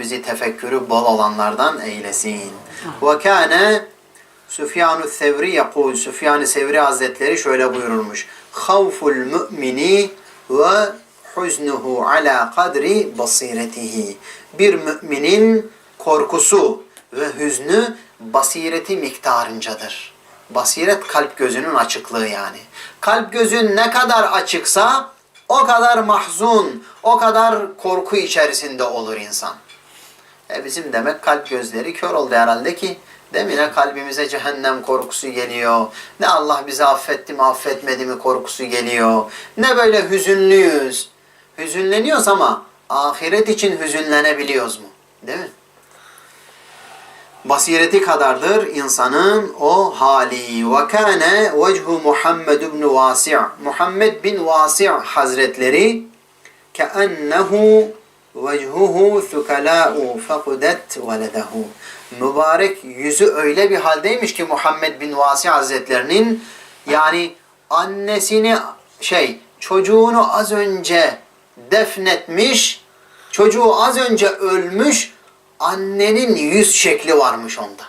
bizi tefekkürü bol olanlardan eylesin. Ve kâne Süfyan-ı Sevri yakul. Süfyan-ı Sevri Hazretleri şöyle buyururmuş. Havful mümini ve huznuhu ala kadri basiretihi. Bir müminin korkusu ve hüznü basireti miktarıncadır. Basiret kalp gözünün açıklığı yani. Kalp gözün ne kadar açıksa o kadar mahzun, o kadar korku içerisinde olur insan. E bizim demek kalp gözleri kör oldu herhalde ki değil? Ne kalbimize cehennem korkusu geliyor. Ne Allah bizi affetti mi affetmedi mi korkusu geliyor. Ne böyle hüzünlüyüz. Hüzünleniyoruz ama ahiret için hüzünlenebiliyoruz mu? Değil mi? Basireti kadardır insanın o hali. Ve kâne vechu Muhammed ibn Vasi' Muhammed bin Vasi' Hazretleri keennehu وجهه ثكلاء فقدت ولده mübarek yüzü öyle bir haldeymiş ki Muhammed bin Vasi Hazretlerinin yani annesini şey çocuğunu az önce defnetmiş çocuğu az önce ölmüş annenin yüz şekli varmış onda.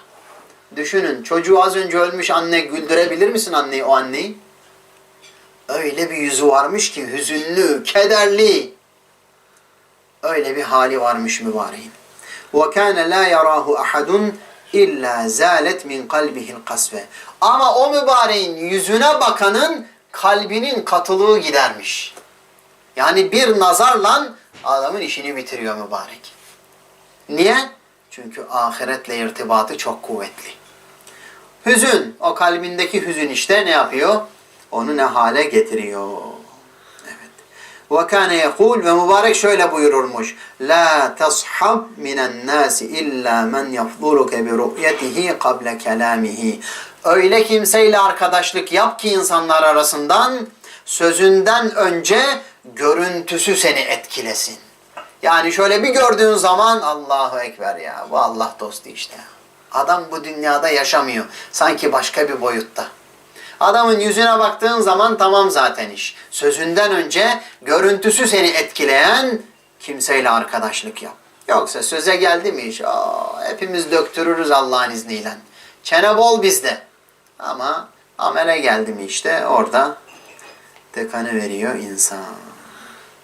Düşünün çocuğu az önce ölmüş anne güldürebilir misin anneyi o anneyi? Öyle bir yüzü varmış ki hüzünlü, kederli. Öyle bir hali varmış mübareğin. وَكَانَ لَا يَرَاهُ أَحَدٌ اِلَّا زَالَتْ مِنْ قَلْبِهِ الْقَسْوَ Ama o mübareğin yüzüne bakanın kalbinin katılığı gidermiş. Yani bir nazarla adamın işini bitiriyor mübarek. Niye? Çünkü ahiretle irtibatı çok kuvvetli. Hüzün, o kalbindeki hüzün işte ne yapıyor? Onu ne hale getiriyor? Ve kâne yekûl ve mübarek şöyle buyururmuş. La tashab minen nasi illa men yafduluke bi ru'yetihi kable kelamihi. Öyle kimseyle arkadaşlık yap ki insanlar arasından sözünden önce görüntüsü seni etkilesin. Yani şöyle bir gördüğün zaman Allahu Ekber ya bu Allah dostu işte. Adam bu dünyada yaşamıyor. Sanki başka bir boyutta. Adamın yüzüne baktığın zaman tamam zaten iş. Sözünden önce görüntüsü seni etkileyen kimseyle arkadaşlık yap. Yoksa söze geldi mi iş? Aa, hepimiz döktürürüz Allah'ın izniyle. Çene bol bizde. Ama amele geldi mi işte orada tıkanı veriyor insan.